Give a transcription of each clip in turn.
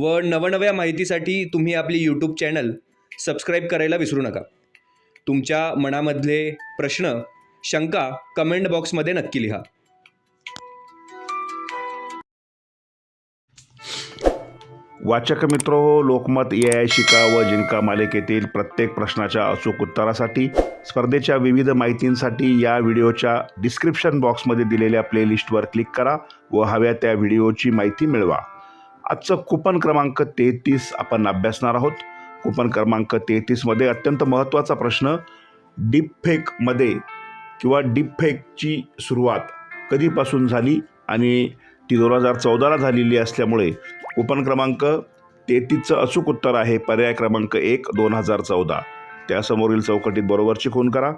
व नवनव्या माहितीसाठी तुम्ही आपली यूट्यूब चॅनल सबस्क्राईब करायला विसरू नका. तुमच्या मनामधले प्रश्न शंका कमेंट बॉक्समध्ये नक्की लिहा. वाचक मित्र हो लोकमत ए शिका व जिंका मालिकेतील प्रत्येक प्रश्नाच्या अचूक उत्तरासाठी स्पर्धेच्या विविध माहितींसाठी या व्हिडिओच्या डिस्क्रिप्शन बॉक्समध्ये दिलेल्या प्लेलिस्टवर क्लिक करा व हव्या त्या व्हिडिओची माहिती मिळवा. आजचं कुपन क्रमांक तेहतीस आपण अभ्यासणार आहोत. कुपन क्रमांक तेहतीसमध्ये अत्यंत महत्त्वाचा प्रश्न डीपफेकमध्ये किंवा डीपफेकची सुरुवात कधीपासून झाली आणि ती दोन हजार चौदाला झालेली असल्यामुळे कुपन क्रमांक तेहतीसचं अचूक उत्तर आहे. पर्याय क्रमांक एक दोन हजार चौदा. त्यासमोरील चौकटीत बरोबरची खून करा.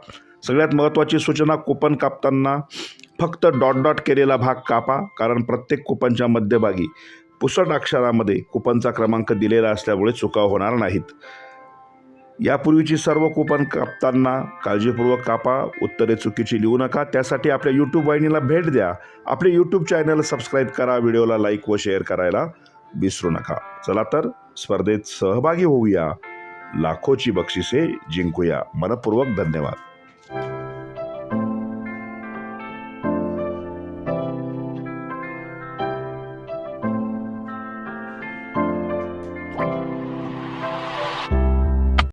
सगळ्यात महत्त्वाची सूचना कुपन कापताना फक्त डॉट डॉट केलेला भाग कापा कारण प्रत्येक कुपनच्या मध्यभागी पुसट अक्षरामध्ये कुपनचा क्रमांक दिलेला असल्यामुळे चुका होणार नाहीत. यापूर्वीची सर्व कुपन कापताना काळजीपूर्वक कापा उत्तरे चुकीची लिहू नका. त्यासाठी आपल्या यूट्यूब वाहिनीला भेट द्या. आपले यूट्यूब चॅनल सबस्क्राईब करा व्हिडिओला लाईक व शेअर करायला विसरू नका. चला तर स्पर्धेत सहभागी होऊया. लाखोची बक्षिसे जिंकूया. मनपूर्वक धन्यवाद.